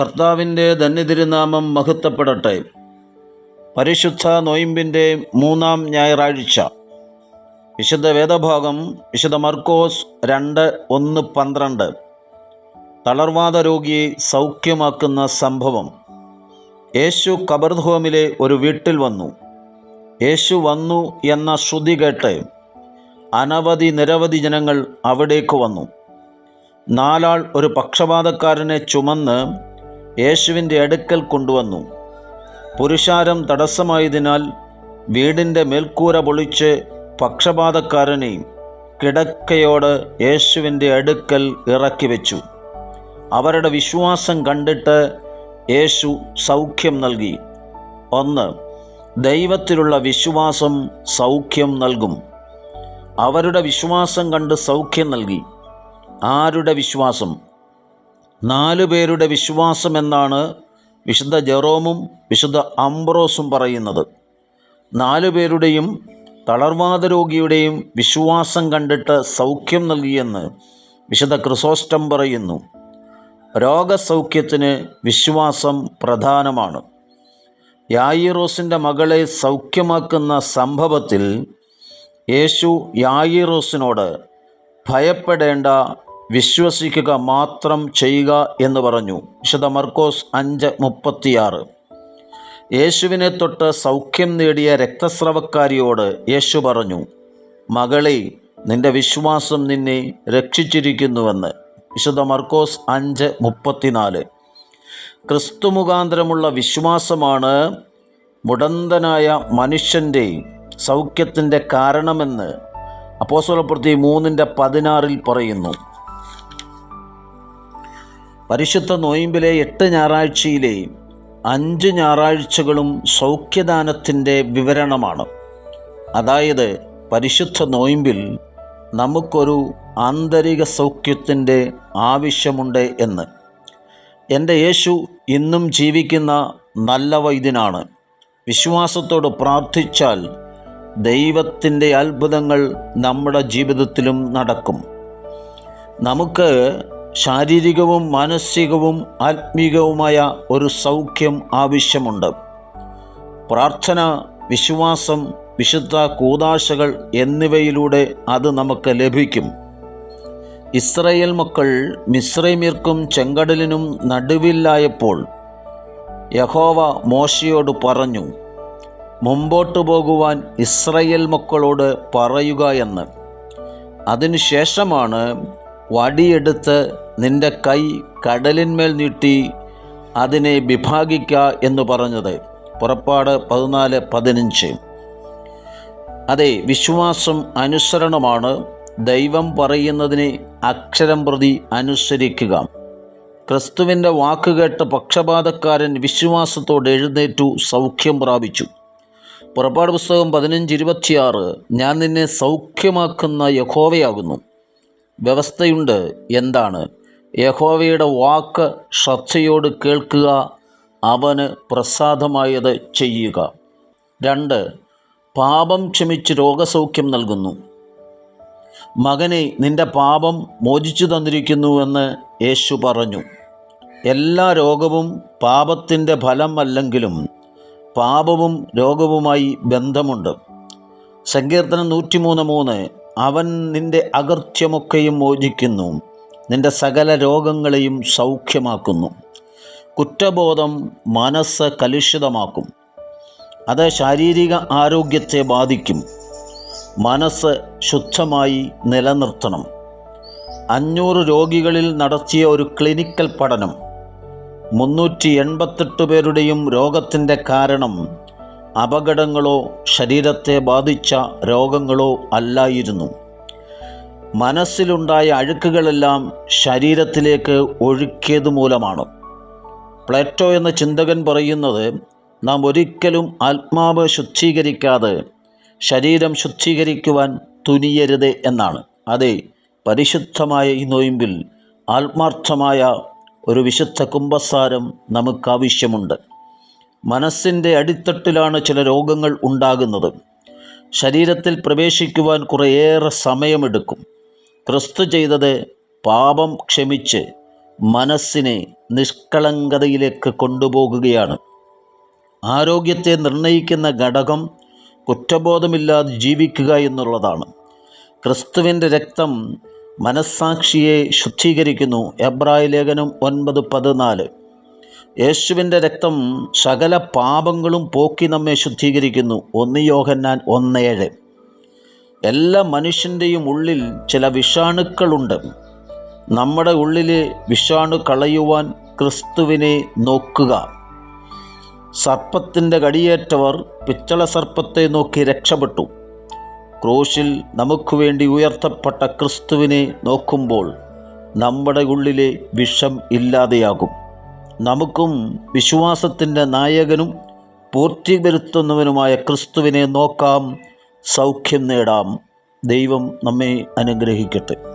കർത്താവിന്റെ ധന്യതിരുനാമം മഹത്വപ്പെടട്ടെ. പരിശുദ്ധ നൊയിമ്പിന്റെ മൂന്നാം ഞായറാഴ്ച. വിശുദ്ധ വേദഭാഗം വിശുദ്ധ മർക്കോസ് രണ്ട് ഒന്ന് പന്ത്രണ്ട്. തളർവാദ രോഗിയെ സൗഖ്യമാക്കുന്ന സംഭവം. യേശു കബർധോമിലെ ഒരു വീട്ടിൽ വന്നു. യേശു വന്നു എന്ന ശ്രുതി കേട്ട് അനവധി നിരവധി ജനങ്ങൾ അവിടേക്ക് വന്നു. നാലാൾ ഒരു പക്ഷപാതക്കാരനെ ചുമന്ന് യേശുവിന്റെ അടുക്കൽ കൊണ്ടുവന്നു. പുരുഷാരം തടസ്സമായതിനാൽ വീടിന്റെ മേൽക്കൂര പൊളിച്ച് പക്ഷപാതക്കാരനെ കിടക്കയോട് യേശുവിന്റെ അടുക്കൽ ഇറക്കി വെച്ചു. അവരുടെ വിശ്വാസം കണ്ടിട്ട് യേശു സൗഖ്യം നൽകി. ഒന്ന് ദൈവത്തിലുള്ള വിശ്വാസം സൗഖ്യം നൽകും. അവരുടെ വിശ്വാസം കണ്ട് സൗഖ്യം നൽകി. ആരുടെ വിശ്വാസം? നാലു പേരുടെ വിശ്വാസം എന്നാണ് വിശുദ്ധ ജെറോമും വിശുദ്ധ അംബ്രോസും പറയുന്നത്. നാലു പേരുടെയും തളർവാദ രോഗിയുടെയും വിശ്വാസം കണ്ടിട്ട് സൗഖ്യം നൽകിയെന്ന് വിശുദ്ധ ക്രിസോസ്റ്റം പറയുന്നു. രോഗസൗഖ്യത്തിന് വിശ്വാസം പ്രധാനമാണ്. യായിറോസിന്റെ മകളെ സൗഖ്യമാക്കുന്ന സംഭവത്തിൽ യേശു യായിറോസിനോട് ഭയപ്പെടേണ്ട വിശ്വസിക്കുക മാത്രം ചെയ്യുക എന്ന് പറഞ്ഞു. വിശുദ്ധ മർക്കോസ് അഞ്ച് മുപ്പത്തിയാറ്. യേശുവിനെ തൊട്ട് സൗഖ്യം നേടിയ രക്തസ്രവക്കാരിയോട് യേശു പറഞ്ഞു മകളെ നിന്റെ വിശ്വാസം നിന്നെ രക്ഷിച്ചിരിക്കുന്നുവെന്ന്. വിശുദ്ധ മർക്കോസ് അഞ്ച് മുപ്പത്തിനാല്. ക്രിസ്തു മുഖാന്തരമുള്ള വിശ്വാസമാണ് മുടന്തനായ മനുഷ്യന്റെ സൗഖ്യത്തിന്റെ കാരണമെന്ന് അപ്പോസ്വലപ്രതി മൂന്നിന്റെ പതിനാറിൽ പറയുന്നു. പരിശുദ്ധ നോയിമ്പിലെ എട്ട് ഞായറാഴ്ചയിലെ അഞ്ച് ഞായറാഴ്ചകളും സൗഖ്യദാനത്തിന്റെ വിവരണമാണ്. അതായത് പരിശുദ്ധ നോയിമ്പിൽ നമുക്കൊരു ആന്തരിക സൗഖ്യത്തിന്റെ ആവശ്യമുണ്ട് എന്ന്. എന്റെ യേശു ഇന്നും ജീവിക്കുന്ന നല്ല വൈദ്യനാണ്. വിശ്വാസത്തോട് പ്രാർത്ഥിച്ചാൽ ദൈവത്തിന്റെ അത്ഭുതങ്ങൾ നമ്മുടെ ജീവിതത്തിലും നടക്കും. നമുക്ക് ശാരീരികവും മാനസികവും ആത്മീകവുമായ ഒരു സൗഖ്യം ആവശ്യമുണ്ട്. പ്രാർത്ഥന വിശ്വാസം വിശുദ്ധ കൂതാശകൾ എന്നിവയിലൂടെ അത് നമുക്ക് ലഭിക്കും. ഇസ്രയേൽ മക്കൾ മിശ്രൈമിർക്കും ചെങ്കടലിനും നടുവില്ലായപ്പോൾ യഹോവ മോശയോട് പറഞ്ഞു മുമ്പോട്ട് പോകുവാൻ ഇസ്രയേൽ മക്കളോട് പറയുക എന്ന്. അതിനുശേഷമാണ് വടിയെടുത്ത് നിന്റെ കൈ കടലിന്മേൽ നീട്ടി അതിനെ വിഭാഗിക്ക എന്ന് പറഞ്ഞത്. പുറപ്പാട് പതിനാല് പതിനഞ്ച്. അതെ വിശ്വാസം അനുസരണമാണ്. ദൈവം പറയുന്നതിനെ അക്ഷരം പ്രതി അനുസരിക്കുക. ക്രിസ്തുവിന്റെ വാക്കുകേട്ട പക്ഷപാതക്കാരൻ വിശ്വാസത്തോടെ എഴുന്നേറ്റു സൗഖ്യം പ്രാപിച്ചു. പുറപ്പാട് പുസ്തകം പതിനഞ്ച് ഇരുപത്തിയാറ്. ഞാൻ നിന്നെ സൗഖ്യമാക്കുന്ന യഹോവയാകുന്നു. വ്യവസ്ഥയുണ്ട്. എന്താണ്? യഹോവയുടെ വാക്ക് ശ്രദ്ധയോട് കേൾക്കുക അവന് പ്രസാദമായത് ചെയ്യുക. രണ്ട് പാപം ക്ഷമിച്ച് രോഗസൗഖ്യം നൽകുന്നു. മകനെ നിന്റെ പാപം മോചിച്ചു തന്നിരിക്കുന്നുവെന്ന് യേശു പറഞ്ഞു. എല്ലാ രോഗവും പാപത്തിന്റെ ഫലം അല്ലെങ്കിലും പാപവും രോഗവുമായി ബന്ധമുണ്ട്. സങ്കീർത്തനം നൂറ്റിമൂന്ന് മൂന്ന് അവൻ നിന്റെ അകൃത്യമൊക്കെയും മോചിക്കുന്നു. നിന്റെ സകല രോഗങ്ങളെയും സൗഖ്യമാക്കുന്നു. കുറ്റബോധം മനസ്സ് കലുഷിതമാക്കും. അത് ശാരീരിക ആരോഗ്യത്തെ ബാധിക്കും. മനസ്സ് ശുദ്ധമായി നിലനിർത്തണം. അഞ്ഞൂറ് രോഗികളിൽ നടത്തിയ ഒരു ക്ലിനിക്കൽ പഠനം. മുന്നൂറ്റി എൺപത്തെട്ട് പേരുടെയും രോഗത്തിന്റെ കാരണം അപകടങ്ങളോ ശരീരത്തെ ബാധിച്ച രോഗങ്ങളോ അല്ലായിരുന്നു. മനസ്സിലുണ്ടായ അഴുക്കുകളെല്ലാം ശരീരത്തിലേക്ക് ഒഴുക്കിയത് മൂലമാണ്. പ്ലേറ്റോ എന്ന ചിന്തകൻ പറയുന്നത് നാം ഒരിക്കലും ആത്മാവ് ശുദ്ധീകരിക്കാതെ ശരീരം ശുദ്ധീകരിക്കുവാൻ തുനിയരുത് എന്നാണ്. അതെ പരിശുദ്ധമായ ഈ നൊയിമ്പിൽ ആത്മാർത്ഥമായ ഒരു വിശുദ്ധ കുംഭസാരം നമുക്കാവശ്യമുണ്ട് മനസ്സിന്റെ അടിത്തട്ടിലാണ് ചില രോഗങ്ങൾ ഉണ്ടാകുന്നത്. ശരീരത്തിൽ പ്രവേശിക്കുവാൻ കുറേയേറെ സമയമെടുക്കും. ക്രിസ്തു ചെയ്തത് പാപം ക്ഷമിച്ച് മനസ്സിനെ നിഷ്കളങ്കതയിലേക്ക് കൊണ്ടുപോകുകയാണ്. ആരോഗ്യത്തെ നിർണയിക്കുന്ന ഘടകം കുറ്റബോധമില്ലാതെ ജീവിക്കുക എന്നുള്ളതാണ്. ക്രിസ്തുവിന്റെ രക്തം മനസ്സാക്ഷിയെ ശുദ്ധീകരിക്കുന്നു. എബ്രായ ലേഖനം ഒൻപത് പതിനാല്. യേശുവിന്റെ രക്തം സകല പാപങ്ങളും പോക്കി നമ്മെ ശുദ്ധീകരിക്കുന്നു. ഒന്ന് യോഹന്നാൻ ഒന്നേഴ്. എല്ലാ മനുഷ്യന്റെയും ഉള്ളിൽ ചില വിഷാണുക്കളുണ്ട്. നമ്മുടെ ഉള്ളിലെ വിഷാണു കളയുവാൻ ക്രിസ്തുവിനെ നോക്കുക. സർപ്പത്തിന്റെ കടിയേറ്റവർ പിച്ചള സർപ്പത്തെ നോക്കി രക്ഷപ്പെട്ടു. ക്രൂശിൽ നമുക്ക് വേണ്ടി ഉയർത്തപ്പെട്ട ക്രിസ്തുവിനെ നോക്കുമ്പോൾ നമ്മുടെ ഉള്ളിലെ വിഷം ഇല്ലാതെയാകും. നമുക്കും വിശ്വാസത്തിന്റെ നായകനും പൂർത്തി വരുത്തുന്നവനുമായ ക്രിസ്തുവിനെ നോക്കാം. സൗഖ്യം നേടാം. ദൈവം നമ്മെ അനുഗ്രഹിക്കട്ടെ.